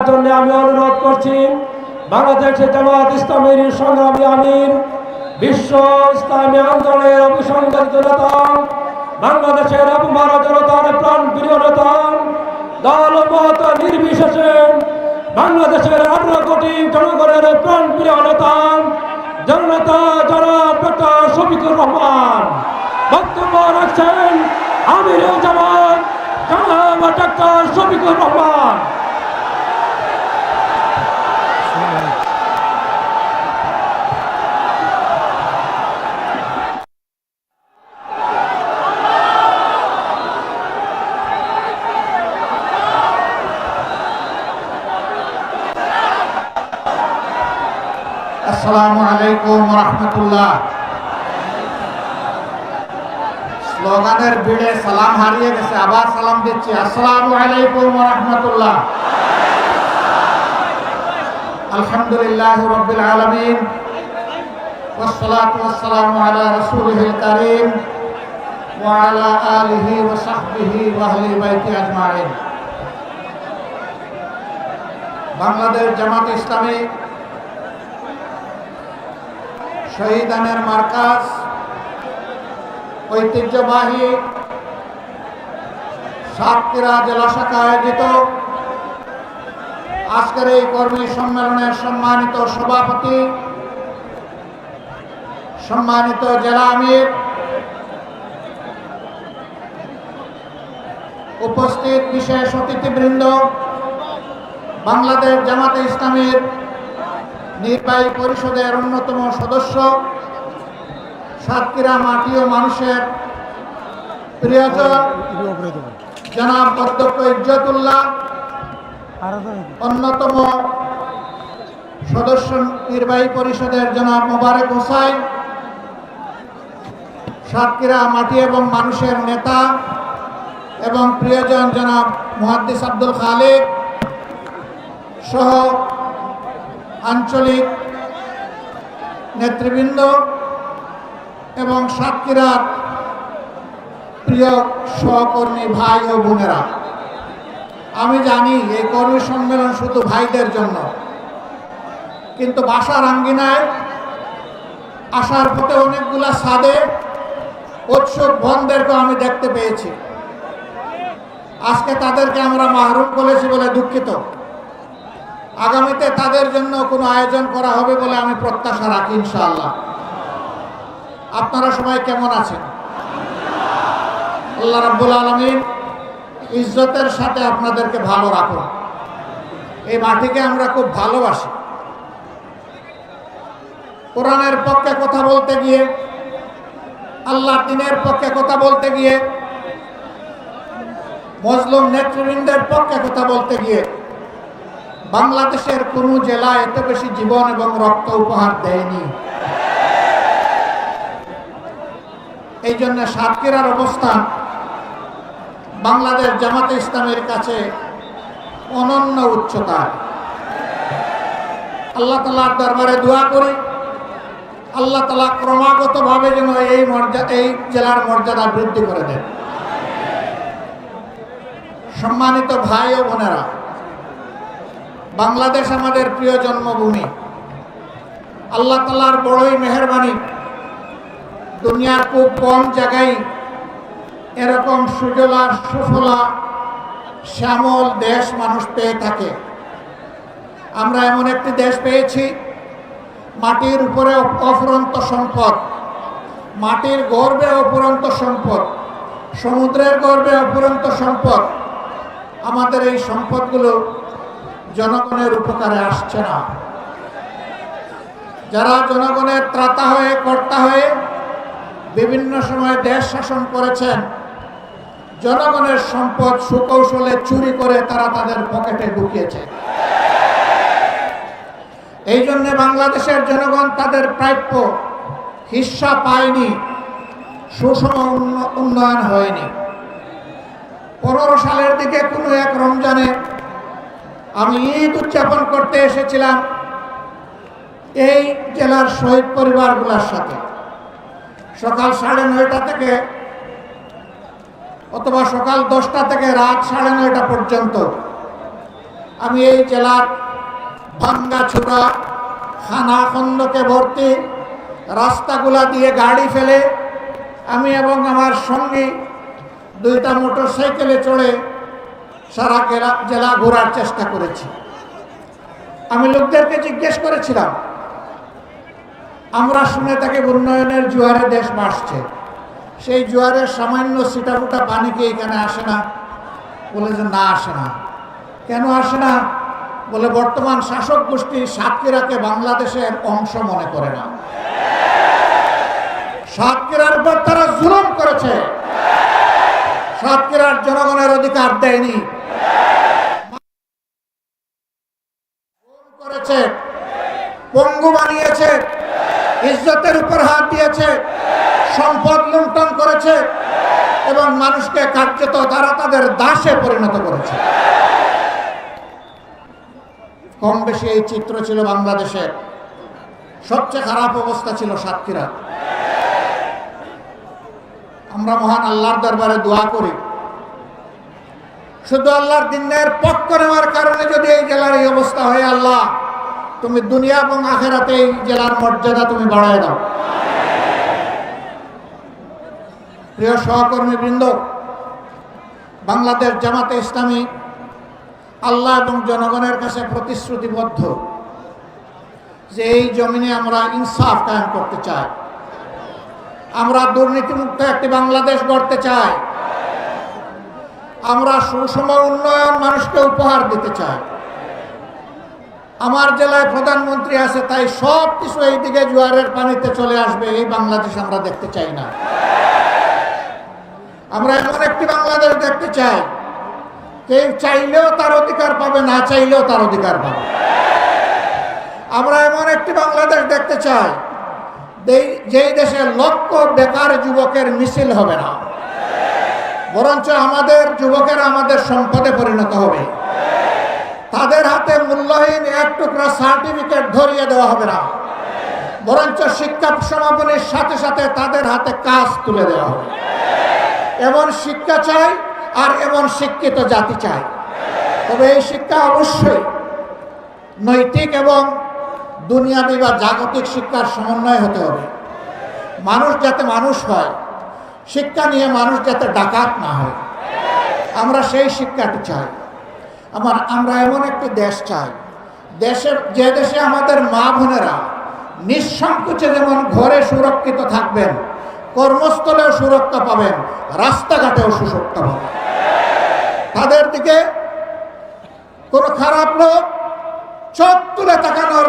জন্য আমি অনুরোধ করছি বাংলাদেশের জামাত ইসলামের সংগ্রামী আমির, বিশ্ব ইসলামী আন্দোলনের অভিসংবাদিত নেতা, বাংলাদেশের অপমান জনতার প্রাণ প্রিয় দল মত নির্বিশেষে বাংলাদেশের আঠারো কোটি জনগণের প্রাণ প্রিয় নেতা, জননেতা জনাব শফিকুর রহমান। বক্তব্য রাখছেন আমির জামাত জনাব ডক্টর শফিকুর রহমান। আসসালামু আলাইকুম রহমতুল্লাহ স্লোগানের ভিড়ে সালাম হারিয়ে গেছে আবার সালাম দিচ্ছি আসসালামু আলাইকুম রহমতুল্লাহ আলহামদুলিল্লাহ রবিল আলমিন والصلاة والسلام على رسوله الكريم وعلى آله وصحبه وأهل بيته أجمعين বাংলাদেশ জামাত ইসলামী শহীদানের মার্কাজ, ঐতিহ্যবাহী সাতক্ষীরা জেলা শাখা আয়োজিত। আজকের এই কর্মী সম্মেলনের সম্মানিত সভাপতি, সম্মানিত জেলা আমির, উপস্থিত বিশেষ অতিথিবৃন্দ, বাংলাদেশ জামাতে ইসলামীর নির্বাহী পরিষদের অন্যতম সদস্য সাতক্ষীরা মাটি ও মানুষের প্রিয়জন, জনাব অধ্যক্ষ ইজ্জতুল্লাহ, অন্যতম সদস্য নির্বাহী পরিষদের জনাব মোবারক হোসাইন, সাতক্ষীরা মাটি এবং মানুষের নেতা এবং প্রিয়জন জনাব মুহাদ্দিস আব্দুল খালেক সহ আঞ্চলিক নেতৃবৃন্দ এবং সাতক্ষীরার প্রিয় সহকর্মী ভাই ও বোনেরা, আমি জানি এই কর্মী সম্মেলন শুধু ভাইদের জন্য, কিন্তু বাসার আঙ্গিনায় আসার পথে অনেকগুলা সাদে উৎসুক বনদেরকে আমি দেখতে পেয়েছি। আজকে তাদেরকে আমরা মাহরুম করেছি বলে দুঃখিত। আগামীতে তাদের জন্য কোনো আয়োজন করা হবে বলে আমি প্রত্যাশা রাখি ইনশাআল্লাহ। আপনারা সবাই কেমন আছেন? আল্লাহ রাব্বুল আলমিন ইজ্জতের সাথে আপনাদেরকে ভালো রাখুন। এই মাটিকে আমরা খুব ভালোবাসি। কোরআনের পক্ষে কথা বলতে গিয়ে আল্লাহ দিনের পক্ষে কথা বলতে গিয়ে, মজলুম নেতৃবৃন্দের পক্ষে কথা বলতে গিয়ে বাংলাদেশের কোন জেলা এত বেশি জীবন এবং রক্ত উপহার দেয়নি। এই জন্য সাতক্ষীরার অবস্থান বাংলাদেশ জামাতে ইসলামের কাছে অনন্য উচ্চতা। আল্লাহ তালার দরবারে দোয়া করি, আল্লাহ তালা ক্রমাগতভাবে যেন এই মর্যাদা এই জেলার মর্যাদা বৃদ্ধি করে দেন। সম্মানিত ভাই ও বোনেরা বাংলাদেশ আমাদের প্রিয় জন্মভূমি। আল্লাহ তালার বড়ই মেহরবানি। দুনিয়ার খুব কম জায়গায় এরকম সুজলা, সুফলা, শ্যামল দেশ মানুষ পেয়ে থাকে। আমরা এমন একটি দেশ পেয়েছি, মাটির উপরে অফুরন্ত সম্পদ, মাটির গর্বে অপুরন্ত সম্পদ, সমুদ্রের গর্বে অপুরন্ত সম্পদ। আমাদের এই সম্পদগুলো জনগণের উপকারে আসছে না। যারা জনগণের ত্রাতা হয়ে, কর্তা হয়ে বিভিন্ন সময় দেশ শাসন করেছেন, জনগণের সম্পদ সুকৌশলে চুরি করে তারা তাদের পকেটে ঢুকিয়েছে। এই জন্য বাংলাদেশের জনগণ তাদের প্রাপ্য হিস্সা পায়নি, সুষম উন্নয়ন হয়নি। পনেরো সালের দিকে কোনো এক রমজানে আমি ঈদ উদযাপন করতে এসেছিলাম এই জেলার শহীদ পরিবারগুলোর সাথে। সকাল সাড়ে নয়টা থেকে অথবা সকাল দশটা থেকে রাত সাড়ে নয়টা পর্যন্ত আমি এই জেলার ভাঙ্গা ছোটা খানা খন্দকে ভর্তি রাস্তাগুলা দিয়ে গাড়ি ফেলে আমি এবং আমার সঙ্গী দুইটা মোটর সাইকেলে চড়ে সারা জেলা জেলা ঘোরার চেষ্টা করেছি। আমি লোকদেরকে জিজ্ঞেস করেছিলাম, আমরা শুনে থাকি উন্নয়নের জোয়ারে দেশ বাসছে সেই জোয়ারের সামান্য সিটাফুটা পানি কি এখানে আসে না? বলে যে না, আসে না। কেন আসে না? বলে বর্তমান শাসক গোষ্ঠী সাতক্ষীরাকে বাংলাদেশের অংশ মনে করে না। সাতক্ষীরার উপর তারা জুলুম করেছে। সাতক্ষীরার জনগণের অধিকার দেয়নি খুন করেছে। পঙ্গু বানিয়েছে। ইজ্জতের উপর হাত দিয়েছে। সম্পদ লুণ্ঠন করেছে। এবং মানুষকে কার্যত তারা তাদের দাসে পরিণত করেছে। কম বেশি এই চিত্র ছিল বাংলাদেশের সবচেয়ে খারাপ অবস্থা ছিল সাতক্ষীরা। আমরা মহান আল্লাহর দরবারে দোয়া করি। শুধু আল্লাহর দিনের পক্ষ নেওয়ার কারণে যদি এই জেলার এই অবস্থা হয় আল্লাহ তুমি দুনিয়া এবং আখেরাতে এই জেলার মর্যাদা তুমি বাড়ায় দাও। প্রিয় সহকর্মী বৃন্দ বাংলাদেশ জামাতে ইসলামী আল্লাহ এবং জনগণের কাছে প্রতিশ্রুতিবদ্ধ যে এই জমিনে আমরা ইনসাফ কায়েম করতে চাই। আমরা দুর্নীতিমুক্ত একটি বাংলাদেশ গড়তে চাই। আমরা সুষম উন্নয়ন মানুষকে উপহার দিতে চাই। আমার জেলায় প্রধানমন্ত্রী আছে, তাই সব কিছু এইদিকে জোয়ারের পানিতে চলে আসবে, এই বাংলাদেশ আমরা দেখতে চাই না। আমরা এমন একটি বাংলাদেশ দেখতে চাই, কেউ চাইলেও তার অধিকার পাবে, না চাইলেও তার অধিকার পাবে। আমরা এমন একটি বাংলাদেশ দেখতে চাই যেই দেশে লক্ষ বেকার যুবকের মিছিল হবে না, বরঞ্চ আমাদের যুবকেরা আমাদের সম্পদে পরিণত হবে। তাদের হাতে মূল্যহীন এক টুকরা সার্টিফিকেট ধরিয়ে দেওয়া হবে না। বরঞ্চ শিক্ষা সমাপনীর সাথে সাথে তাদের হাতে কাজ তুলে দেওয়া হবে। এমন শিক্ষা চাই আর এমন শিক্ষিত জাতি চাই। তবে এই শিক্ষা অবশ্যই নৈতিক এবং দুনিয়াবি বা জাগতিক শিক্ষার সমন্বয় হতে হবে। মানুষ যাতে মানুষ হয়, শিক্ষা নিয়ে মানুষ যাতে ডাকাত না হয়। আমরা সেই শিক্ষাটি চাই। আমার আমরা এমন একটি দেশ চাই। দেশের যে দেশে আমাদের মা বোনেরা নিঃসংকোচে যেমন ঘরে সুরক্ষিত থাকবেন কর্মস্থলেও সুরক্ষা পাবেন রাস্তাঘাটেও সুরক্ষা পাবেন। তাদের দিকে কোনো খারাপ লোক চোখ তুলে তাকানোর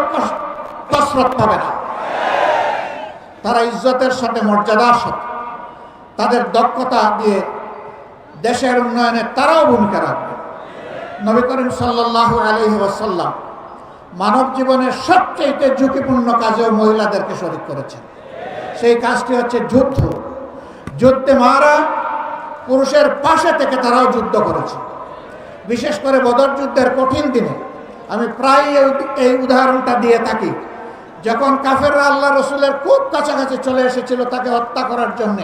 কসরত পাবে না। তারা ইজ্জতের সাথে মর্যাদার সাথে তাদের দক্ষতা দিয়ে দেশের উন্নয়নে তারাও ভূমিকা রাখবে। নবী করিম সাল্লাহ আলহি ওয়াসাল্লাম মানব জীবনের সবচেয়ে ঝুঁকিপূর্ণ কাজেও মহিলাদেরকে শরিক করেছেন। সেই কাজটি হচ্ছে যুদ্ধ। যুদ্ধে মারা পুরুষের পাশে থেকে তারাও যুদ্ধ করেছে। বিশেষ করে বদর যুদ্ধের কঠিন দিনে আমি প্রায় এই- উদাহরণটা দিয়ে থাকি। যখন কাফেররা আল্লাহ রসুলের খুব কাছাকাছি চলে এসেছিল তাকে হত্যা করার জন্যে,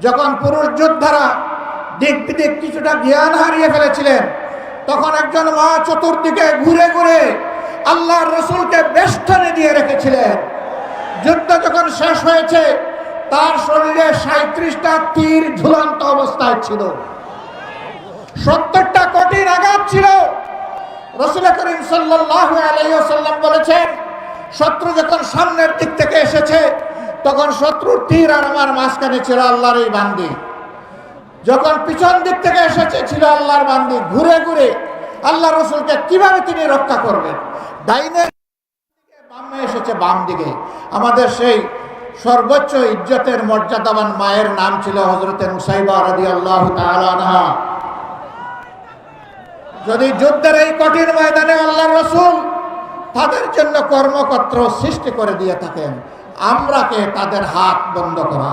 যখন পুরুষ যোদ্ধারা দিক বিদিক কিছুটা জ্ঞান হারিয়ে ফেলেছিলেন তখন একজন মা চতুর্দিকে ঘুরে ঘুরে আল্লাহ রসুলকে বেষ্টনে দিয়ে রেখেছিলেন। যুদ্ধ যখন শেষ হয়েছে, তার শরীরে সাঁত্রিশটা তীর ঝুলন্ত অবস্থায় ছিল। সত্তরটা কঠিন আঘাত ছিল। রসুল করিম সাল্লাহ আলাইসাল্লাম বলেছেন, শত্রু যখন সামনের দিক থেকে এসেছে, তখন শত্রুর তীর আর আমার মাঝখানে ছিল আল্লাহর এই বান্দি। যখন পিছন দিক থেকে এসেছে, ছিল আল্লাহর বান্দি, ঘুরে ঘুরে আল্লাহ রসুলকে কীভাবে তিনি রক্ষা করবেন? ডাইনে বামে এসেছে, বাম দিকে। আমাদের সেই সর্বোচ্চ ইজ্জতের মর্যাদাবান মায়ের নাম ছিল হজরতে মুসাইবা রাদি আল্লাহ যদি যুদ্ধের এই কঠিন ময়দানে আল্লাহ রসুল তাদের জন্য কর্মকর্ত সৃষ্টি করে দিয়ে থাকেন আমরাকে তাদের হাত বন্ধ করা?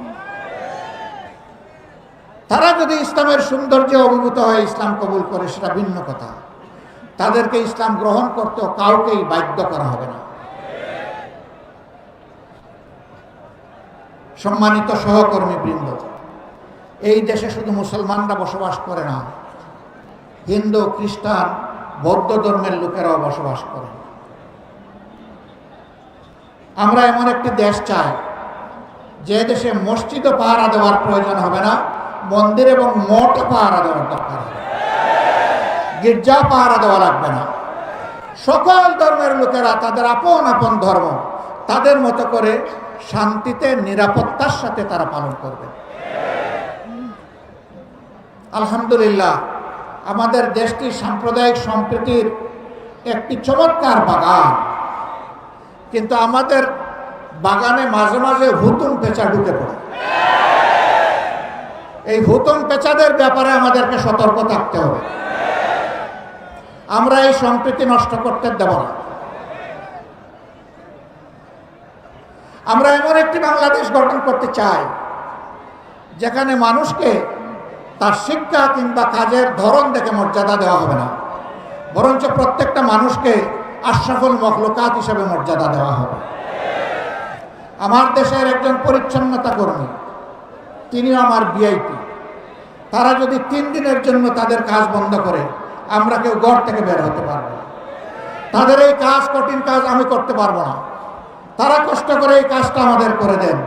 তারা যদি ইসলামের সৌন্দর্যে অভিভূত হয় ইসলাম কবুল করে, সেটা ভিন্ন কথা। তাদেরকে ইসলাম গ্রহণ করতেও কাউকেই বাধ্য করা হবে না। সম্মানিত সহকর্মী বৃন্দ এই দেশে শুধু মুসলমানরা বসবাস করে না, হিন্দু, খ্রিস্টান, বৌদ্ধ ধর্মের লোকেরাও বসবাস করে। আমরা এমন একটি দেশ চাই, যে দেশে মসজিদও পাহারা দেওয়ার প্রয়োজন হবে না মন্দির এবং মঠ পাহারা দেওয়ার দরকার গির্জা পাহারা দেওয়া লাগবে না। সকল ধর্মের লোকেরা তাদের আপন আপন ধর্ম, তাদের মতো করে শান্তিতে, নিরাপত্তার সাথে তারা পালন করবে। আলহামদুলিল্লাহ, আমাদের দেশটি সাম্প্রদায়িক সম্প্রীতির একটি চমৎকার বাগান। কিন্তু আমাদের বাগানে মাঝে মাঝে হুতুম পেঁচা ঢুকে পড়ে। এই হুতুম পেঁচাদের ব্যাপারে আমাদেরকে সতর্ক থাকতে হবে। আমরা এই সম্প্রীতি নষ্ট করতে দেব না। আমরা এমন একটি বাংলাদেশ গঠন করতে চাই, যেখানে মানুষকে তার শিক্ষা কিংবা কাজের ধরন দেখে মর্যাদা দেওয়া হবে না। বরঞ্চ প্রত্যেকটা মানুষকে আশরাফুল মখলুকাত হিসেবে মর্যাদা দেওয়া হবে। আমার দেশের একজন পরিচ্ছন্নতা কর্মী তিনিও আমার বিআইপি তারা যদি তিন দিনের জন্য তাদের কাজ বন্ধ করে, আমরা কেউ ঘর থেকে বের হতে পারব না। তাদের এই কাজ কঠিন কাজ আমি করতে পারব না। তারা কষ্ট করে এই কাজটা আমাদের করে দেন।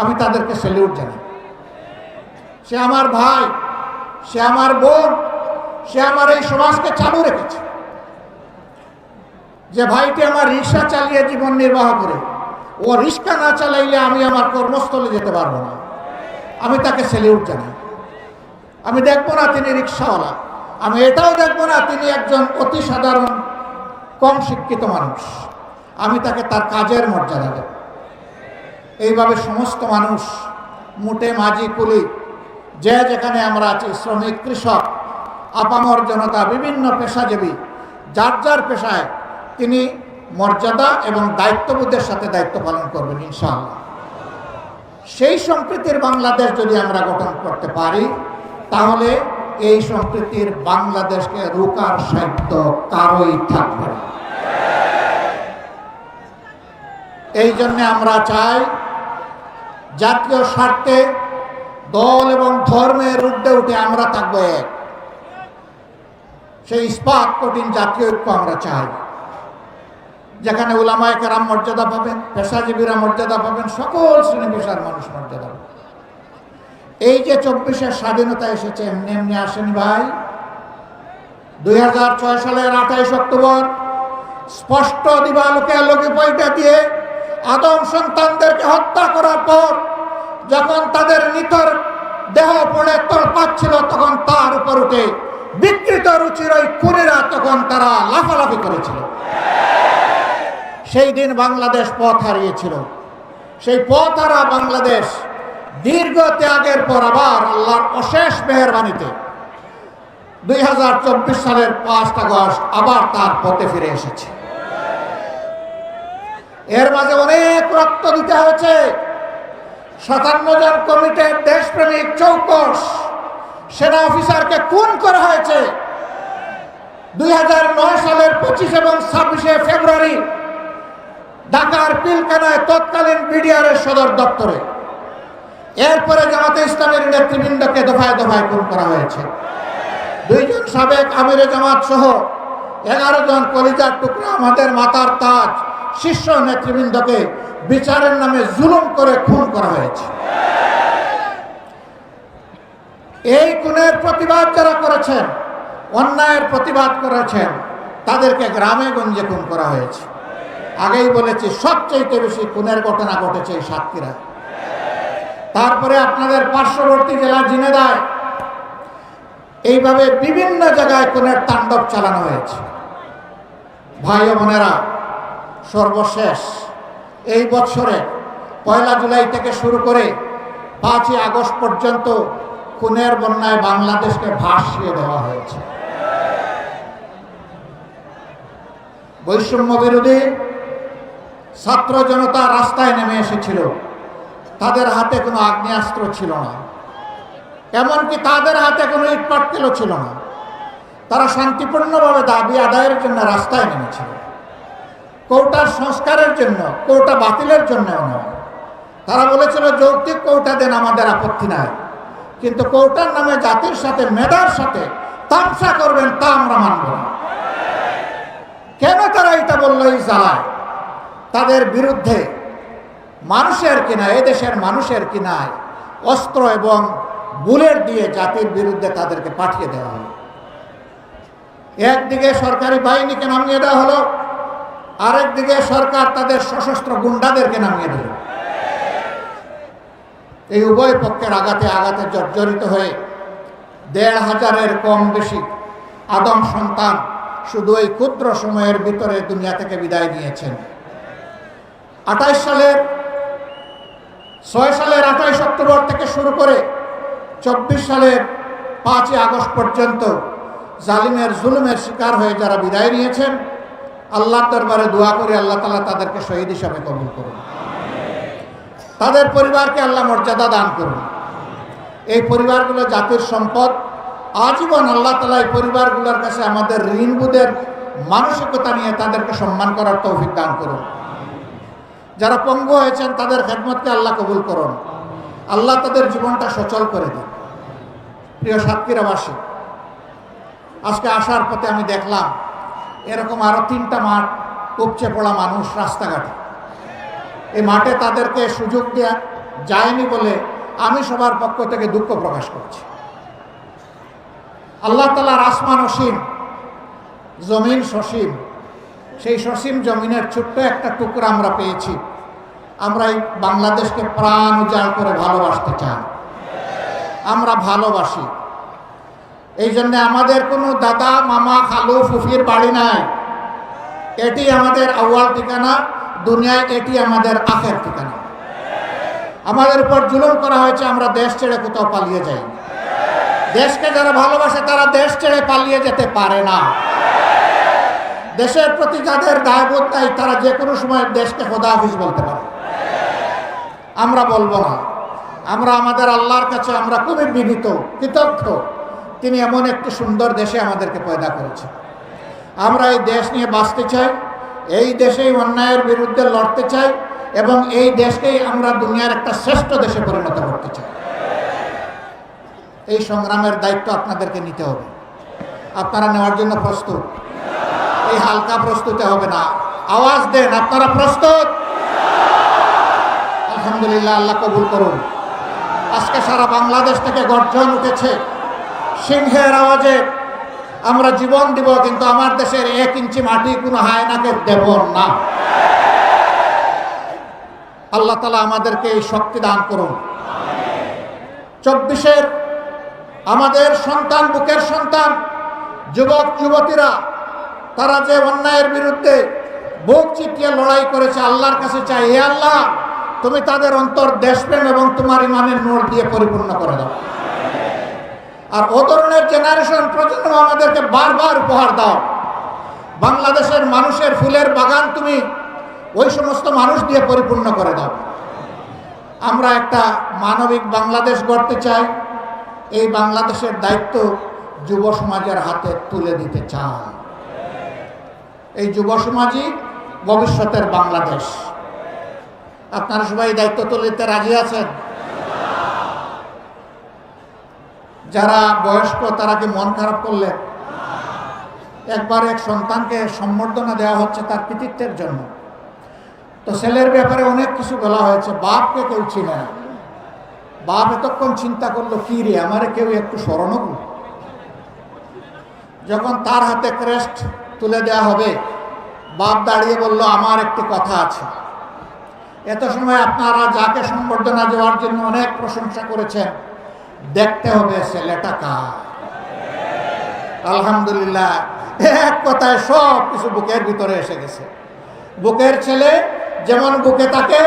আমি তাদেরকে সেলিউট জানাই। সে আমার ভাই, সে আমার বোন, সে আমার এই সমাজকে চালু রেখেছে। যে ভাইটি আমার রিক্সা চালিয়ে জীবন নির্বাহ করে, ও রিক্সা না চালাইলে আমি আমার কর্মস্থলে যেতে পারব না। আমি তাকে সেলিউট জানাই। আমি দেখব না তিনি রিক্সাওয়ালা আমি এটাও দেখব না তিনি একজন অতি সাধারণ কম শিক্ষিত মানুষ। আমি তাকে তার কাজের মর্যাদা দেব। এইভাবে সমস্ত মানুষ মুটে মাঝি কুলি, যে যেখানে আমরা আছি, শ্রমিক, কৃষক, আপামর জনতা, বিভিন্ন পেশাজীবী, যার যার পেশায় তিনি মর্যাদা এবং দায়িত্ববোধের সাথে দায়িত্ব পালন করবেন, ইনশাআল্লাহ। সেই সম্প্রীতির বাংলাদেশ যদি আমরা গঠন করতে পারি, তাহলে এই সম্প্রীতির বাংলাদেশকে রোকার সাহিত্য কারোই থাকবে না। এই জন্য আমরা চাই জাতীয় স্বার্থে দল এবং ধর্মের ঊর্ধ্বে উঠে আমরা থাকব এক। সেই ইস্পাত কঠিন জাতীয় ঐক্য আমরা চাই। যেখানে উলামায় কেরাম মর্যাদা পাবেন, পেশাজীবীরা মর্যাদা পাবেন, সকল শ্রেণি পেশার মানুষ মর্যাদা এই যে চব্বিশের স্বাধীনতা এসেছে, এমনি এমনি আসেনি ভাই। দুই হাজার ছয় সালের আঠাইশ অক্টোবর, স্পষ্ট দিবালোকে আলোকে পয়টা দিয়ে আদম সন্তানদেরকে হত্যা করার পর যখন তাদের নিথর দেহ পড়ে তল পাচ্ছিল তখন তার উপর উঠে বিকৃত রুচির ওই কুরেরা তখন তারা লাফালাফি করেছিল। সেই দিন বাংলাদেশ পথ হারিয়েছিল। সেই পথ হারা বাংলাদেশ দীর্ঘ ত্যাগের পর আবার আল্লাহর অশেষ মেহরবানিতে দুই হাজার চব্বিশ সালের পাঁচ আগস্ট আবার তার পথে ফিরে এসেছে। এর মাঝে অনেক রক্ত দিতে হয়েছে। সাতান্ন জন কমিটির দেশপ্রেমিক চৌকস সেনা অফিসারকে খুন করা হয়েছে। দুই হাজার নয় সালের পঁচিশ এবং ছাব্বিশে ফেব্রুয়ারি ঢাকার পিলখানায় তৎকালীন বিডিআরের সদর দপ্তরে। এরপরে জামাতে ইসলামের নেতৃবৃন্দকে দফায় দফায় খুন করা হয়েছে। দুইজন সাবেক আমিরে জামাত সহ এগারো জন কলিজার টুকরা আমাদের মাতার তাজ শীর্ষ নেতৃবৃন্দকে বিচারের নামে জুলুম করে খুন করা হয়েছে। এই খুনের প্রতিবাদ যারা করেছেন, অন্যায়ের প্রতিবাদ করেছেন, তাদেরকে গ্রামে গঞ্জে খুন করা হয়েছে। আগেই বলেছি সবচেয়ে বেশি খুনের ঘটনা ঘটেছে এই সাতক্ষীরা তারপরে আপনাদের পার্শ্ববর্তী জেলা জিনেদায়, এইভাবে বিভিন্ন জায়গায় খুনের তাণ্ডব চালানো হয়েছে। ভাই বোনেরা, সর্বশেষ এই বছরে পয়লা জুলাই থেকে শুরু করে পাঁচই আগস্ট পর্যন্ত খুনের বন্যায় বাংলাদেশকে ভাসিয়ে দেওয়া হয়েছে। বৈষম্য বিরোধী ছাত্র জনতা রাস্তায় নেমে এসেছিল। তাদের হাতে কোনো আগ্নেয়াস্ত্র ছিল না। এমনকি তাদের হাতে কোনো ইটপাটকেলও ছিল না। তারা শান্তিপূর্ণভাবে দাবি আদায়ের জন্য রাস্তায় নেমেছিল। কৌটার সংস্কারের জন্য, কৌটা বাতিলের জন্যও নয়। তারা বলেছিল, যৌক্তিক কৌটা দেন আমাদের আপত্তি নাই। কিন্তু কৌটার নামে জাতির সাথে, মেধার সাথে তামসা করবেন তা আমরা মানব না। কেন তারা এটা বলল? এই জ্বালায়। তাদের বিরুদ্ধে মানুষের কিনা এদেশের মানুষের কিনায় অস্ত্র এবং বুলেট দিয়ে জাতির বিরুদ্ধে তাদেরকে পাঠিয়ে দেওয়া হলো একদিকে সরকারি বাহিনীকে নামিয়ে দেওয়া হলো, আরেকদিকে সরকার তাদের সশস্ত্র গুন্ডাদেরকে নামিয়ে দিল। এই উভয় পক্ষের আঘাতে আঘাতে জর্জরিত হয়ে দেড় হাজারের কম বেশি আদম সন্তান শুধু এই ক্ষুদ্র সময়ের ভিতরে দুনিয়া থেকে বিদায় নিয়েছেন। আঠাইশ সালের, ছয় সালের আঠাইশ অক্টোবর থেকে শুরু করে চব্বিশ সালের পাঁচই আগস্ট পর্যন্ত জালিমের জুলুমের শিকার হয়ে যারা বিদায় নিয়েছেন আল্লাহ দরবারে দোয়া করে আল্লাহ তালা তাদেরকে শহীদ হিসাবে কবুল করুন। তাদের পরিবারকে আল্লাহ মর্যাদা দান করুন। এই পরিবারগুলো জাতির সম্পদ। আজীবন আল্লাহ তালা এই পরিবারগুলোর কাছে আমাদের ঋণবোধের মানসিকতা নিয়ে তাদেরকে সম্মান করার তৌফিক দান করুন। যারা পঙ্গু হয়েছেন, তাদের খেদমতকে আল্লাহ কবুল করুন। আল্লাহ তাদের জীবনটা সচল করে দিন। প্রিয় সাতক্ষীরাবাসী আজকে আসার পথে আমি দেখলাম, এরকম আরও তিনটা মাঠ উপচে পড়া মানুষ রাস্তাঘাটে। এই মাঠে তাদেরকে সুযোগ দেওয়া যায়নি বলে আমি সবার পক্ষ থেকে দুঃখ প্রকাশ করছি। আল্লাহ তালার আসমান অসীম, জমিন সসীম। সেই সসীম জমিনের ছোট্ট একটা টুকরা আমরা পেয়েছি। আমরা এই বাংলাদেশকে প্রাণ উজাড় করে ভালোবাসতে চাই। আমরা ভালোবাসি। এই জন্য আমাদের কোনো দাদা, মামা, খালু, ফুফির বাড়ি নাই। এটি আমাদের আউয়াল ঠিকানা, দুনিয়ায় এটি আমাদের আখের ঠিকানা। আমাদের উপর জুলুম করা হয়েছে, আমরা দেশ ছেড়ে কোথাও পালিয়ে যাই। দেশকে যারা ভালোবাসে, তারা দেশ ছেড়ে পালিয়ে যেতে পারে না। দেশের প্রতি যাদের দায়বোধ নাই, তারা যে কোনো সময় দেশকে খোদা হাফিজ বলতে পারে। আমরা বলব না। আমরা আমাদের আল্লাহর কাছে আমরা খুবই বিনীত, কৃতজ্ঞ। তিনি এমন একটি সুন্দর দেশে আমাদেরকে পয়দা করেছে আমরা এই দেশ নিয়ে বাঁচতে চাই, এই দেশেই অন্যায়ের বিরুদ্ধে লড়তে চাই এবং এই দেশকেই আমরা দুনিয়ার একটা শ্রেষ্ঠ দেশে পরিণত করতে চাই। এই সংগ্রামের দায়িত্ব আপনাদেরকে নিতে হবে। আপনারা নেওয়ার জন্য প্রস্তুত। এই হালকা প্রস্তুতে হবে না। আওয়াজ দেন, আপনারা প্রস্তুত? আলহামদুলিল্লাহ, আল্লাহ কবুল করুন। আজকে সারা বাংলাদেশ থেকে গর্জন উঠেছে সিংহের আওয়াজে, আমরা জীবন দিব, কিন্তু আমার দেশের এক ইঞ্চি মাটি কোনো হায়নাকে দেব না। আল্লাহ তালা আমাদেরকে এই শক্তি দান করুন। চব্বিশের আমাদের সন্তান, বুকের সন্তান, যুবক, যুবতীরা, তারা যে অন্যায়ের বিরুদ্ধে বুক চিটিয়ে লড়াই করেছে, আল্লাহর কাছে চাই। হে আল্লাহ তুমি তাদের অন্তর দেশপ্রেম এবং তোমার ইমানের নোট দিয়ে পরিপূর্ণ করে দাও। আর ও ধরনের জেনারেশন প্রজন্ম আমাদেরকে বারবার উপহার দাও। বাংলাদেশের মানুষের ফুলের বাগান তুমি ওই সমস্ত মানুষ দিয়ে পরিপূর্ণ করে দাও। আমরা একটা মানবিক বাংলাদেশ গড়তে চাই। এই বাংলাদেশের দায়িত্ব যুব সমাজের হাতে তুলে দিতে চাই। এই যুব সমাজই ভবিষ্যতের বাংলাদেশ। আপনারা সবাই দায়িত্ব তুলে দিতে রাজি আছেন? যারা বয়স্ক, তারা কি মন খারাপ করলেন একবার এক সন্তানকে সম্বর্ধনা দেওয়া হচ্ছে তার কৃতিত্বের জন্য। তো ছেলের ব্যাপারে অনেক কিছু বলা হয়েছে, বাপকে কেউ চিনে না। বাপ এতক্ষণ চিন্তা করল, কি রে, আমারে কেউ একটু স্মরণও করল। যখন তার হাতে ক্রেস্ট তুলে দেওয়া হবে, বাপ দাঁড়িয়ে বলল, আমার একটি কথা আছে। এত সময় আপনারা যাকে সম্বর্ধনা দেওয়ার জন্য অনেক প্রশংসা করেছেন, দেখতে হবে ছেলেটা কার। আলহামদুলিল্লাহ, এক কথায় সব কিছু বুকের ভিতরে এসে গেছে। বুকের ছেলে যেমন বুকে থাকে,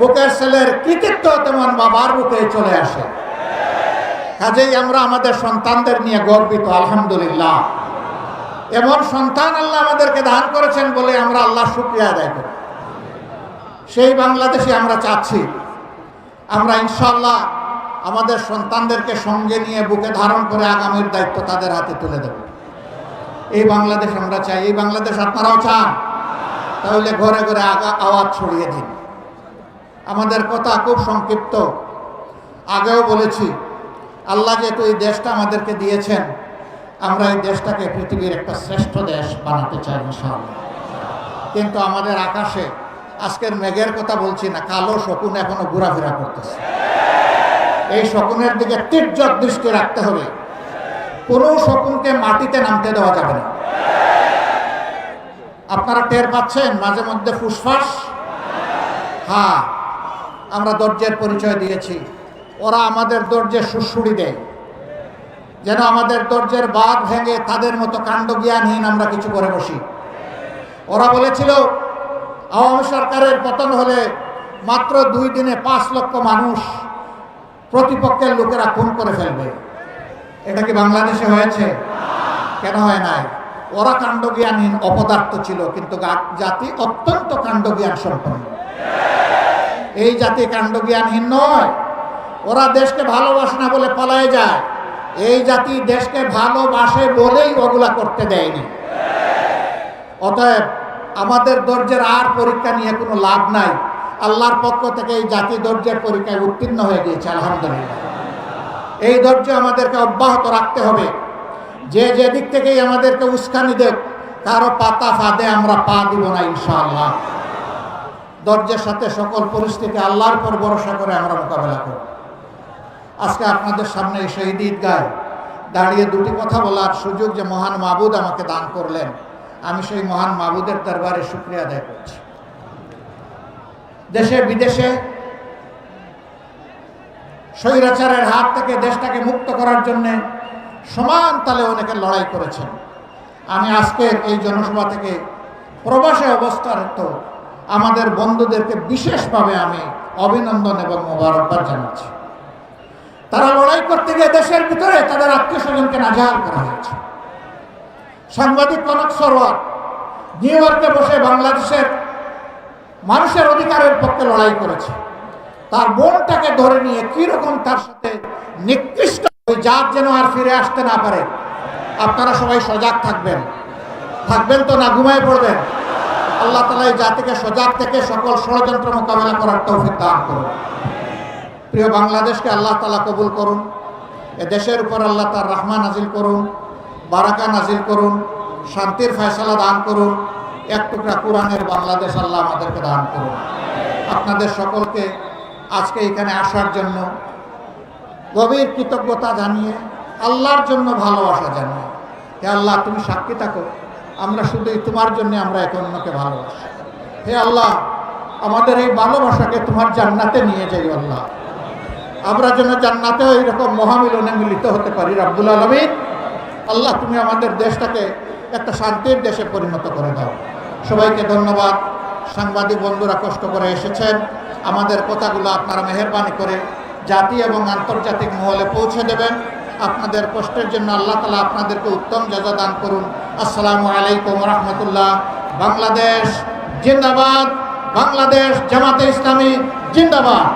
বুকের ছেলের কৃতিত্ব তেমন বাবার বুকে চলে আসে। কাজেই আমরা আমাদের সন্তানদের নিয়ে গর্বিত, আলহামদুলিল্লাহ। এমন সন্তান আল্লাহ আমাদেরকে দান করেছেন বলে আমরা আল্লাহ শুক্রিয়া আদায় করি। সেই বাংলাদেশে আমরা চাচ্ছি। আমরা ইনশাল্লাহ আমাদের সন্তানদেরকে সঙ্গে নিয়ে বুকে ধারণ করে আগামীর দায়িত্ব তাদের হাতে তুলে দেব। এই বাংলাদেশ আমরা চাই। এই বাংলাদেশ আপনারাও চান। তাহলে ঘরে ঘরে আগা, আওয়াজ ছড়িয়ে দিন। আমাদের কথা খুব সংক্ষিপ্ত। আগেও বলেছি, আল্লাহ যেহেতু এই দেশটা আমাদেরকে দিয়েছেন, আমরা এই দেশটাকে পৃথিবীর একটা শ্রেষ্ঠ দেশ বানাতে চাই ইনশাআল্লাহ। কিন্তু আমাদের আকাশে আজকের মেঘের কথা বলছি না, কালো শকুন এখনও ঘোরাফেরা করতেছে। এই শকুনের দিকে তীর্যক দৃষ্টি রাখতে হবে। কোনো শকুনকে মাটিতে নামতে দেওয়া যাবে না। আপনারা টের পাচ্ছেন, মাঝে মধ্যে ফুসফাস? হ্যাঁ আমরা দরজের পরিচয় দিয়েছি। ওরা আমাদের দরজে সুশুড়ি দেয়। যেন আমাদের দরজের বাদ ভেঙে তাদের মতো কাণ্ড জ্ঞানহীন আমরা কিছু করে বসি। ওরা বলেছিল আওয়ামী সরকারের পতন হলে মাত্র দুই দিনে পাঁচ লক্ষ মানুষ প্রতিপক্ষের লোকেরা খুন করে ফেলবে। এটা কি বাংলাদেশে হয়েছে? কেন হয় নাই? ওরা কাণ্ডজ্ঞানহীন অপদার্থ ছিল, কিন্তু জাতি অত্যন্ত কাণ্ডজ্ঞান সম্পন্ন। এই জাতি কাণ্ডজ্ঞানহীন নয়। ওরা দেশকে ভালোবাসে না বলে পলায় যায়। এই জাতি দেশকে ভালোবাসে বলেই ওগুলা করতে দেয়নি। অতএব আমাদের দরজের আর পরীক্ষা নিয়ে কোনো লাভ নাই। আল্লাহর পক্ষ থেকে এই জাতি দরজের পরীক্ষায় উত্তীর্ণ হয়ে গিয়েছে, আলহামদুলিল্লাহ। এই ধৈর্য আমাদেরকে অব্যাহত রাখতে হবে। যে যে দিক থেকেই আমাদেরকে উস্কানি দেব কারও পাতা ফাঁদে আমরা পা দিব না, ইনশাআল্লাহ। ধৈর্যের সাথে সকল পরিস্থিতি আল্লাহর পর ভরসা করে আমরা মোকাবেলা করব। আজকে আপনাদের সামনে এই শহীদ ঈদগায় দাঁড়িয়ে দুটি কথা বলার সুযোগ যে মহান মাবুদ আমাকে দান করলেন। আমি সেই মহান মাবুদের দরবারে শুক্রিয়া আদায় করছি। দেশে, বিদেশে স্বৈরাচারের হাত থেকে দেশটাকে মুক্ত করার জন্য সমান তালে অনেকে লড়াই করেছেন। আমি আজকের এই জনসভা থেকে প্রবাসে অবস্থারত আমাদের বন্ধুদেরকে বিশেষভাবে আমি অভিনন্দন এবং মোবারকবাদ জানাচ্ছি। তারা লড়াই করতে গিয়ে দেশের ভিতরে তাদের আত্মীয় স্বজনকে নাজাহাল করা হয়েছে। সাংবাদিক কনক সরোয়ার, নিউ ইয়র্কে বসে বাংলাদেশের মানুষের অধিকারের পক্ষে লড়াই করেছে। তার বোনটাকে ধরে নিয়ে কীরকম তার সাথে নিকৃষ্ট যার যেন আর ফিরে আসতে না পারে। আপনারা সবাই সজাগ থাকবেন। থাকবেন তো না, ঘুমায় পড়বেন। আল্লাহ তালা এই জাতিকে সজাগ থেকে সকল ষড়যন্ত্র মোকাবেলা করার তৌফিক দান করুন। প্রিয় বাংলাদেশকে আল্লাহ তালা কবুল করুন। এ দেশের উপর আল্লাহ তার রহমান নাজিল করুন। বারাকা নাজিল করুন, শান্তির ফয়সালা দান করুন, এক টুকরা কোরআনের বাংলাদেশ আল্লাহ আমাদেরকে দান করুন। আপনাদের সকলকে আজকে এখানে আসার জন্য গভীর কৃতজ্ঞতা জানিয়ে, আল্লাহর জন্য ভালোবাসা জানিয়ে, হে আল্লাহ, তুমি সাক্ষী থাকো, আমরা শুধুই তোমার জন্য আমরা একে অন্যকে ভালোবাসি। হে আল্লাহ, আমাদের এই ভালোবাসাকে তোমার জান্নাতে নিয়ে যাই আল্লাহ। আমরা যেন জান্নাতেও এইরকম মহামিলনে মিলিত হতে পারি, রাব্বুল আলমী আল্লাহ, তুমি আমাদের দেশটাকে একটা শান্তির দেশে পরিণত করে দাও। সবাইকে ধন্যবাদ। সাংবাদিক বন্ধুরা কষ্ট করে এসেছেন। আমাদের কথাগুলো আপনারা মেহরবানি করে জাতি এবং আন্তর্জাতিক মহলে পৌঁছে দেবেন। আপনাদের কষ্টের জন্য আল্লাহ তালা আপনাদেরকে উত্তম জাজা দান করুন। আসসালামু আলাইকুম রহমতুল্লাহ বাংলাদেশ জিন্দাবাদ। বাংলাদেশ জামাতে ইসলামী জিন্দাবাদ।